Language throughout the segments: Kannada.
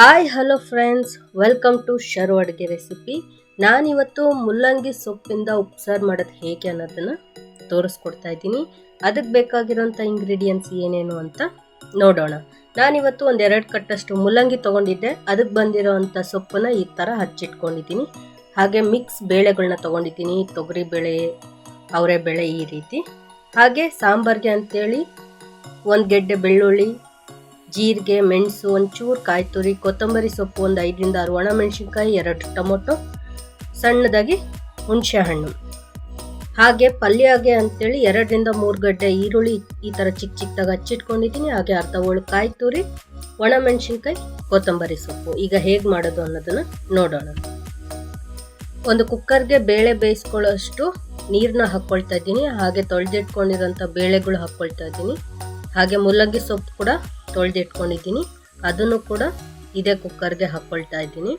Hi, hello friends. Welcome to Sharu Adige recipe. ನಾನಿವತ್ತು ಮುಲ್ಲಂಗಿ ಸೊಪ್ಪಿಂದ ಉಪ್ಸಾರು ಮಾಡೋದು ಹೇಗೆ ಅನ್ನೋದನ್ನು ತೋರಿಸ್ಕೊಡ್ತಾ ಇದ್ದೀನಿ. ಅದಕ್ಕೆ ಬೇಕಾಗಿರೋಂಥ ಇಂಗ್ರೀಡಿಯೆಂಟ್ಸ್ ಏನೇನು ಅಂತ ನೋಡೋಣ. ನಾನಿವತ್ತು ಒಂದು ಎರಡು ಕಟ್ಟಷ್ಟು ಮುಲ್ಲಂಗಿ ತೊಗೊಂಡಿದ್ದೆ. ಅದಕ್ಕೆ ಬಂದಿರೋವಂಥ ಸೊಪ್ಪನ್ನ ಈ ಥರ ಹಚ್ಚಿಟ್ಕೊಂಡಿದ್ದೀನಿ. ಹಾಗೆ ಮಿಕ್ಸ್ ಬೇಳೆಗಳನ್ನ ತೊಗೊಂಡಿದ್ದೀನಿ. ತೊಗರಿ ಬೇಳೆ ಅವರೆ ಬೇಳೆ ಈ ರೀತಿ. ಹಾಗೆ ಸಾಂಬಾರಿಗೆ ಅಂಥೇಳಿ ಒಂದು ಗೆಡ್ಡೆ ಬೆಳ್ಳುಳ್ಳಿ ಜೀರಿಗೆ, ಮೆಣಸು, ಒಂಚೂರು ಕಾಯಿ ತುರಿ, ಕೊತ್ತಂಬರಿ ಸೊಪ್ಪು ಒಂದು ಐದರಿಂದ ಆರು ಒಣಮೆಣಸಿನ್ಕಾಯಿ ಎರಡು ಟೊಮೊಟೊ, ಸಣ್ಣದಾಗಿ ಹುಣಸೆ ಹಣ್ಣು. ಹಾಗೆ ಪಲ್ಯಗೆ ಅಂತೇಳಿ ಎರಡರಿಂದ ಮೂರು ಗಡ್ಡೆ ಈರುಳ್ಳಿ ಈ ಥರ ಚಿಕ್ಕ ಚಿಕ್ಕದಾಗಿ ಹಚ್ಚಿಟ್ಕೊಂಡಿದ್ದೀನಿ. ಹಾಗೆ ಅರ್ಧ ಹೋಳು ಕಾಯಿ ತುರಿ ಒಣಮೆಣಸಿನ್ಕಾಯಿ ಕೊತ್ತಂಬರಿ ಸೊಪ್ಪು. ಈಗ ಹೇಗೆ ಮಾಡೋದು ಅನ್ನೋದನ್ನು ನೋಡೋಣ. ಒಂದು ಕುಕ್ಕರ್ಗೆ ಬೇಳೆ ಬೇಯಿಸ್ಕೊಳ್ಳೋಷ್ಟು ನೀರನ್ನ ಹಾಕ್ಕೊಳ್ತಾ ಇದ್ದೀನಿ. ಹಾಗೆ ತೊಳೆದಿಟ್ಕೊಂಡಿರೋಂಥ ಬೇಳೆಗಳು ಹಾಕ್ಕೊಳ್ತಾ ಇದ್ದೀನಿ. ಹಾಗೆ ಮುಲ್ಲಂಗಿ ಸೊಪ್ಪು ಕೂಡ ತೊಳೆದಿಟ್ಕೊಂಡಿದ್ದೀನಿ. ಅದನ್ನು ಕೂಡ ಇದೇ ಕುಕ್ಕರ್ಗೆ ಹಾಕ್ಕೊಳ್ತಾ ಇದ್ದೀನಿ.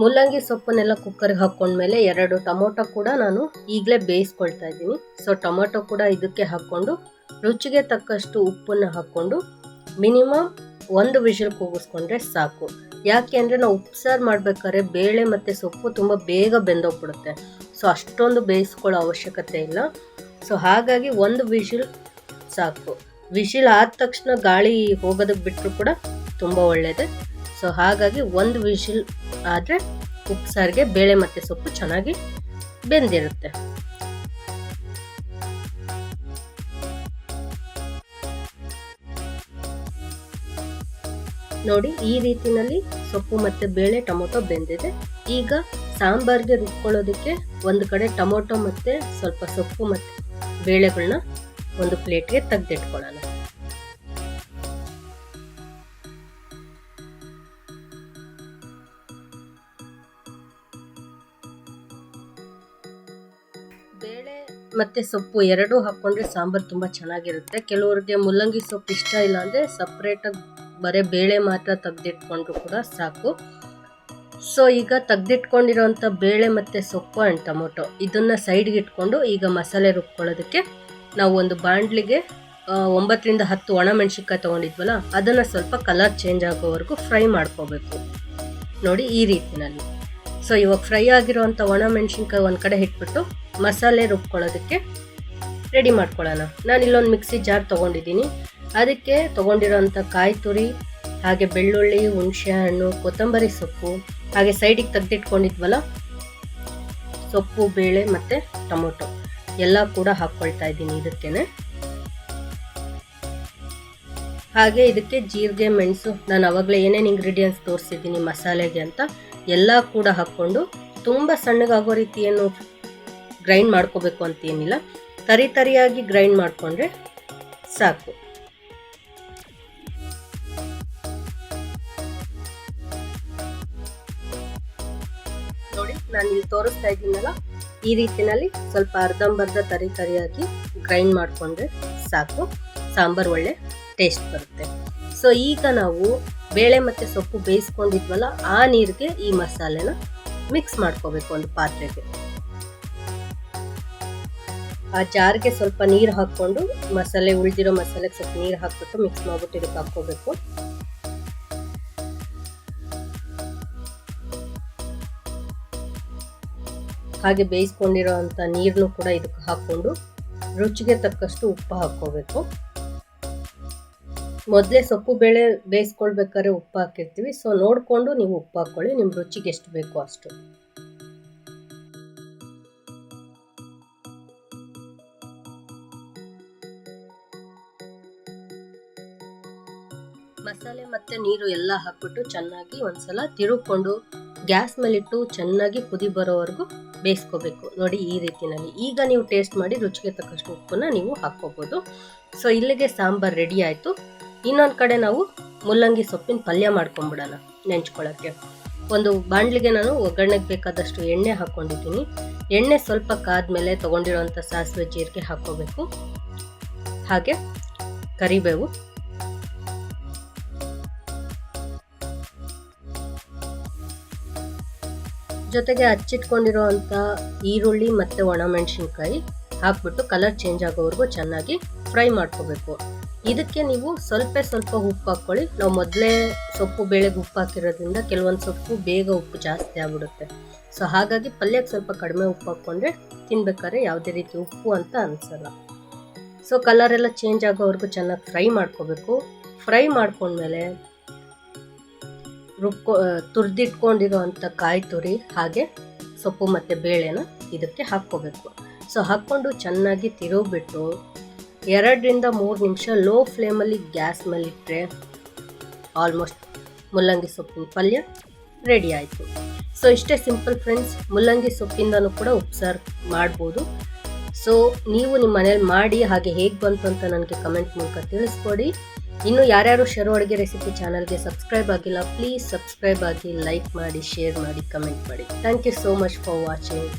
ಮುಲ್ಲಂಗಿ ಸೊಪ್ಪನ್ನೆಲ್ಲ ಕುಕ್ಕರ್ಗೆ ಹಾಕ್ಕೊಂಡ್ಮೇಲೆ ಎರಡು ಟೊಮೊಟೊ ಕೂಡ ನಾನು ಈಗಲೇ ಬೇಯಿಸ್ಕೊಳ್ತಾ ಇದ್ದೀನಿ. ಸೊ ಟೊಮೊಟೊ ಕೂಡ ಇದಕ್ಕೆ ಹಾಕ್ಕೊಂಡು ರುಚಿಗೆ ತಕ್ಕಷ್ಟು ಉಪ್ಪನ್ನು ಹಾಕ್ಕೊಂಡು ಮಿನಿಮಮ್ ಒಂದು ವಿಷಲ್ ಕೂಗಿಸ್ಕೊಂಡ್ರೆ ಸಾಕು. ಯಾಕೆ ಅಂದರೆ ನಾವು ಉಪ್ಸಾರು ಮಾಡ್ಬೇಕಾದ್ರೆ ಬೇಳೆ ಮತ್ತು ಸೊಪ್ಪು ತುಂಬ ಬೇಗ ಬೆಂದೋಗ್ಬಿಡುತ್ತೆ. ಸೊ ಅಷ್ಟೊಂದು ಬೇಯಿಸ್ಕೊಳ್ಳೋ ಅವಶ್ಯಕತೆ ಇಲ್ಲ. ಸೊ ಹಾಗಾಗಿ ಒಂದು ವಿಷಿಲ್ ಸಾಕು. ವಿಶಿಲ್ ಆದ ತಕ್ಷಣ ಗಾಳಿ ಹೋಗೋದಕ್ಕೆ ಬಿಟ್ಟರು ಕೂಡ ತುಂಬ ಒಳ್ಳೆಯದೇ ಸೊ ಹಾಗಾಗಿ ಒಂದು ವಿಶಿಲ್ ಆದರೆ ಉಪ್ಸಾರಿಗೆ ಬೇಳೆ ಮತ್ತು ಸೊಪ್ಪು ಚೆನ್ನಾಗಿ ಬೆಂದಿರುತ್ತೆ. ನೋಡಿ, ಈ ರೀತಿನಲ್ಲಿ ಸೊಪ್ಪು ಮತ್ತು ಬೇಳೆ ಟೊಮೊಟೊ ಬೆಂದಿದೆ. ಈಗ ಸಾಂಬಾರ್ಗೆ ರುಬ್ಕೊಳ್ಳೋದಕ್ಕೆ ಒಂದು ಕಡೆ ಟೊಮೊಟೊ ಮತ್ತು ಸ್ವಲ್ಪ ಸೊಪ್ಪು ಮತ್ತು ಬೇಳೆಗಳನ್ನ ಒಂದು ಪ್ಲೇಟ್ಗೆ ತೆಗೆದಿಟ್ಕೊಳ್ಳೋಣ. ಬೇಳೆ ಮತ್ತೆ ಸೊಪ್ಪು ಎರಡೂ ಹಾಕ್ಕೊಂಡ್ರೆ ಸಾಂಬಾರು ತುಂಬ ಚೆನ್ನಾಗಿರುತ್ತೆ. ಕೆಲವರಿಗೆ ಮುಲ್ಲಂಗಿ ಸೊಪ್ಪು ಇಷ್ಟ ಇಲ್ಲ ಅಂದರೆ ಸಪ್ರೇಟಾಗಿ ಬರೀ ಬೇಳೆ ಮಾತ್ರ ತೆಗೆದಿಟ್ಕೊಂಡ್ರು ಕೂಡ ಸಾಕು. ಸೊ ಈಗ ತೆಗೆದಿಟ್ಕೊಂಡಿರೋವಂಥ ಬೇಳೆ ಮತ್ತು ಸೊಪ್ಪು ಆ್ಯಂಡ್ ಟೊಮೊಟೊ ಇದನ್ನು ಸೈಡ್ಗೆ ಇಟ್ಕೊಂಡು ಈಗ ಮಸಾಲೆ ರುಬ್ಕೊಳ್ಳೋದಕ್ಕೆ ನಾವು ಒಂದು ಬಾಂಡ್ಲಿಗೆ ಒಂಬತ್ತರಿಂದ ಹತ್ತು ಒಣಮೆಣ್ಸಿನ್ಕಾಯಿ ತೊಗೊಂಡಿದ್ವಲ್ಲ, ಅದನ್ನು ಸ್ವಲ್ಪ ಕಲರ್ ಚೇಂಜ್ ಆಗೋವರೆಗೂ ಫ್ರೈ ಮಾಡ್ಕೋಬೇಕು. ನೋಡಿ ಈ ರೀತಿನಲ್ಲಿ ಸೊ ಇವಾಗ ಫ್ರೈ ಆಗಿರೋವಂಥ ಒಣಮೆಣ್ಸಿನ್ಕಾಯಿ ಒಂದು ಕಡೆ ಇಟ್ಬಿಟ್ಟು ಮಸಾಲೆ ರುಬ್ಕೊಳ್ಳೋದಕ್ಕೆ ರೆಡಿ ಮಾಡ್ಕೊಳ್ಳೋಣ. ನಾನು ಇಲ್ಲೊಂದು ಮಿಕ್ಸಿ ಜಾರ್ ತೊಗೊಂಡಿದ್ದೀನಿ. ಅದಕ್ಕೆ ತೊಗೊಂಡಿರೋಂಥ ಕಾಯಿ ತುರಿ, ಹಾಗೆ ಬೆಳ್ಳುಳ್ಳಿ, ಹುಣಸೆ ಹಣ್ಣು, ಕೊತ್ತಂಬರಿ ಸೊಪ್ಪು, ಹಾಗೆ ಸೈಡಿಗೆ ತೆಗೆದಿಟ್ಕೊಂಡಿದ್ವಲ್ಲ, ಸೊಪ್ಪು, ಬೇಳೆ ಮತ್ತು ಟೊಮೊಟೊ. ಎಲ್ಲ ಕೂಡ ಹಾಕ್ಕೊಳ್ತಾ ಇದ್ದೀನಿ ಇದಕ್ಕೇನೆ. ಹಾಗೆ ಇದಕ್ಕೆ ಜೀರಿಗೆ, ಮೆಣಸು, ನಾನು ಅವಾಗಲೇ ಏನೇನು ಇಂಗ್ರೀಡಿಯೆಂಟ್ಸ್ ತೋರಿಸಿದ್ದೀನಿ, ಮಸಾಲೆಗೆ ಅಂತ, ಎಲ್ಲ ಕೂಡ ಹಾಕ್ಕೊಂಡು ತುಂಬ ಸಣ್ಣಗಾಗೋ ರೀತಿ ಏನು ಗ್ರೈಂಡ್ ಮಾಡ್ಕೋಬೇಕು ಅಂತ ಏನಿಲ್ಲ. ತರಿ ತರಿಯಾಗಿ ಗ್ರೈಂಡ್ ಮಾಡಿಕೊಂಡ್ರೆ ಸಾಕು. ನೋಡಿ ನಾನು ಇಲ್ಲಿ ತೋರಿಸ್ತಾ ಇದ್ದೀನಲ್ಲ ಈ ರೀತಿಯಲ್ಲಿ ಸ್ವಲ್ಪ ಅರ್ಧಂಬರ್ಧ ತರಿ ತರಿಯಾಗಿ ಗ್ರೈಂಡ್ ಮಾಡಿಕೊಂಡ್ರೆ ಸಾಕು. ಸಾಂಬಾರು ಒಳ್ಳೆ ಟೇಸ್ಟ್ ಬರುತ್ತೆ. ಸೊ ಈಗ ನಾವು ಬೇಳೆ ಮತ್ತು ಸೊಪ್ಪು ಬೇಯಿಸ್ಕೊಂಡಿದ್ವಲ್ಲ, ಆ ನೀರಿಗೆ ಈ ಮಸಾಲೆನ ಮಿಕ್ಸ್ ಮಾಡ್ಕೋಬೇಕು ಒಂದು ಪಾತ್ರೆಗೆ. ಆ ಜಾರ್ಗೆ ಸ್ವಲ್ಪ ನೀರು ಹಾಕ್ಕೊಂಡು ಮಸಾಲೆ ಉಳಿದಿರೋ ಮಸಾಲೆಗೆ ಸ್ವಲ್ಪ ನೀರು ಹಾಕ್ಬಿಟ್ಟು ಮಿಕ್ಸ್ ಮಾಡ್ಬಿಟ್ಟು ಇದಕ್ಕೆ ಹಾಕ್ಕೋಬೇಕು. ಹಾಗೆ ಬೇಯಿಸ್ಕೊಂಡಿರೋ ಅಂಥ ನೀರನ್ನು ಕೂಡ ಇದಕ್ಕೆ ಹಾಕ್ಕೊಂಡು ರುಚಿಗೆ ತಕ್ಕಷ್ಟು ಉಪ್ಪು ಹಾಕ್ಕೋಬೇಕು. ಮೊದಲೇ ಸೊಪ್ಪು ಬೇಳೆ ಬೇಯಿಸ್ಕೊಳ್ಬೇಕಾದ್ರೆ ಉಪ್ಪು ಹಾಕಿರ್ತೀವಿ. ಸೊ ನೋಡಿಕೊಂಡು ನೀವು ಉಪ್ಪು ಹಾಕ್ಕೊಳ್ಳಿ. ನಿಮ್ಮ ರುಚಿಗೆ ಎಷ್ಟು ಬೇಕೋ ಅಷ್ಟು. ಮಸಾಲೆ ಮತ್ತು ನೀರು ಎಲ್ಲ ಹಾಕ್ಬಿಟ್ಟು ಚೆನ್ನಾಗಿ ಒಂದ್ಸಲ ತಿರುಕೊಂಡು ಗ್ಯಾಸ್ ಮೇಲಿಟ್ಟು ಚೆನ್ನಾಗಿ ಕುದಿ ಬರೋವರೆಗೂ ಬೇಯಿಸ್ಕೋಬೇಕು. ನೋಡಿ ಈ ರೀತಿಯಲ್ಲಿ. ಈಗ ನೀವು ಟೇಸ್ಟ್ ಮಾಡಿ ರುಚಿಗೆ ತಕ್ಕಷ್ಟು ಉಪ್ಪನ್ನು ನೀವು ಹಾಕ್ಕೋಬೋದು. ಸೊ ಇಲ್ಲಿಗೆ ಸಾಂಬಾರು ರೆಡಿ ಆಯಿತು. ಇನ್ನೊಂದು ಕಡೆ ನಾವು ಮುಲ್ಲಂಗಿ ಸೊಪ್ಪಿನ ಪಲ್ಯ ಮಾಡ್ಕೊಂಬಿಡೋಣ ನೆಂಚ್ಕೊಳ್ಳೋಕ್ಕೆ ಒಂದು ಬಾಣಲಿಗೆ ನಾನು ಒಗ್ಗರಣೆಗೆ ಬೇಕಾದಷ್ಟು ಎಣ್ಣೆ ಹಾಕ್ಕೊಂಡಿದ್ದೀನಿ. ಎಣ್ಣೆ ಸ್ವಲ್ಪ ಕಾದ್ಮೇಲೆ ತೊಗೊಂಡಿರೋಂಥ ಸಾಸಿವೆ ಜೀರಿಗೆ ಹಾಕ್ಕೋಬೇಕು. ಹಾಗೆ ಕರಿಬೇವು. ಜೊತೆಗೆ ಹಚ್ಚಿಟ್ಕೊಂಡಿರೋವಂಥ ಈರುಳ್ಳಿ ಮತ್ತು ಒಣಮೆಣಸಿನ್ಕಾಯಿ ಹಾಕ್ಬಿಟ್ಟು ಕಲರ್ ಚೇಂಜ್ ಆಗೋವರೆಗೂ ಚೆನ್ನಾಗಿ ಫ್ರೈ ಮಾಡ್ಕೋಬೇಕು. ಇದಕ್ಕೆ ನೀವು ಸ್ವಲ್ಪ ಸ್ವಲ್ಪ ಉಪ್ಪು ಹಾಕ್ಕೊಳ್ಳಿ. ನಾವು ಮೊದಲೇ ಸೊಪ್ಪು, ಬೇಳೆಗೆ ಉಪ್ಪು ಹಾಕಿರೋದ್ರಿಂದ ಕೆಲವೊಂದು ಸೊಪ್ಪು ಬೇಗ ಉಪ್ಪು ಜಾಸ್ತಿ ಆಗ್ಬಿಡುತ್ತೆ. ಸೊ ಹಾಗಾಗಿ ಪಲ್ಯಕ್ಕೆ ಸ್ವಲ್ಪ ಕಡಿಮೆ ಉಪ್ಪು ಹಾಕ್ಕೊಂಡ್ರೆ ತಿನ್ಬೇಕಾದ್ರೆ ಯಾವುದೇ ರೀತಿ ಉಪ್ಪು ಅಂತ ಅನಿಸಲ್ಲ. ಸೊ ಕಲರ್ ಎಲ್ಲ ಚೇಂಜ್ ಆಗೋವರೆಗೂ ಚೆನ್ನಾಗಿ ಫ್ರೈ ಮಾಡ್ಕೋಬೇಕು. ಫ್ರೈ ಮಾಡ್ಕೊಂಡ್ಮೇಲೆ ರುಬ್ಕೊ ಕಾಯಿ ತುರಿ ಹಾಗೆ ಸೊಪ್ಪು ಮತ್ತು ಬೇಳೆನ ಇದಕ್ಕೆ ಹಾಕ್ಕೋಬೇಕು. ಸೊ, ಹಾಕ್ಕೊಂಡು ಚೆನ್ನಾಗಿ ತಿರುಗಿಬಿಟ್ಟು ಎರಡರಿಂದ ಮೂರು ನಿಮಿಷ ಲೋ ಫ್ಲೇಮಲ್ಲಿ ಗ್ಯಾಸ್ ಮೇಲೆ ಇಟ್ಟರೆ ಆಲ್ಮೋಸ್ಟ್ ಮುಲ್ಲಂಗಿ ಸೊಪ್ಪಿನ ಪಲ್ಯ ರೆಡಿ ಆಯಿತು. ಸೊ, ಇಷ್ಟೇ ಸಿಂಪಲ್ ಫ್ರೆಂಡ್ಸ್, ಮುಲ್ಲಂಗಿ ಸೊಪ್ಪಿಂದನೂ ಕೂಡ ಉಪ್ಸಾರು ಮಾಡ್ಬೋದು. ಸೊ, ನೀವು ನಿಮ್ಮ ಮನೇಲಿ ಮಾಡಿ ಹಾಗೆ ಹೇಗೆ ಬಂತು ಅಂತ ನನಗೆ ಕಮೆಂಟ್ ಮೂಲಕ ತಿಳಿಸ್ಕೊಡಿ. ಇನ್ನು ಯಾರ್ಯಾರು ಶರು ಅಡುಗೆ ರೆಸಿಪಿ ಚಾನಲ್ಗೆ ಸಬ್ಸ್ಕ್ರೈಬ್ ಆಗಿಲ್ಲ ಪ್ಲೀಸ್ ಸಬ್ಸ್ಕ್ರೈಬ್ ಆಗಿ ಲೈಕ್ ಮಾಡಿ ಶೇರ್ ಮಾಡಿ ಕಮೆಂಟ್ ಮಾಡಿ. Thank you so much for watching